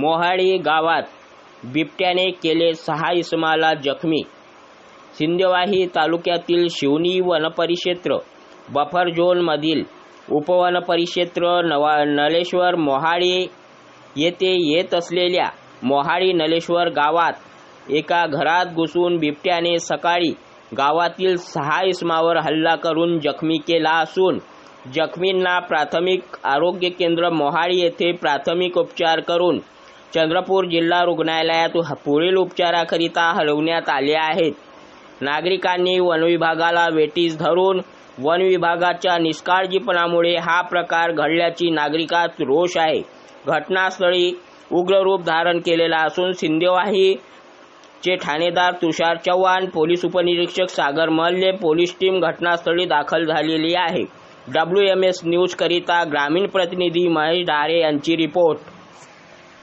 मोहाडी गावात बिबट्याने केले सहा इसमाला जखमी. सिंदेवाही तालुक्यातील शिवनी वनपरिक्षेत्र बफर झोनमधील उपवनपरिक्षेत्र नवा नलेश्वर मोहाडी येथे येत असलेल्या मोहाडी नलेश्वर गावात एका घरात घुसून बिबट्याने सकाळी गावातील सहा इसमावर हल्ला करून जखमी केला असून जखमींना प्राथमिक आरोग्य केंद्र मोहाडी येथे प्राथमिक उपचार करून चंद्रपूर जिल्हा रुग्णालयात पुढील उपचाराकरिता हलवण्यात आले आहेत. नागरिकांनी वनविभागाला वेटीस धरून वन विभागाच्या निष्काळजीपणामुळे हा प्रकार घडल्याची नागरिकात रोष आहे. घटनास्थळी उग्र रूप धारण केलेला असून सिंदेवाही चे ठाणेदार तुषार चव्हाण पोलीस उपनिरीक्षक सागर मल्ले पोलीस टीम घटनास्थळी दाखल झालेली आहे. डब्ल्यू एम एस न्यूज करिता ग्रामीण प्रतिनिधी महेश ढारे यांची रिपोर्ट.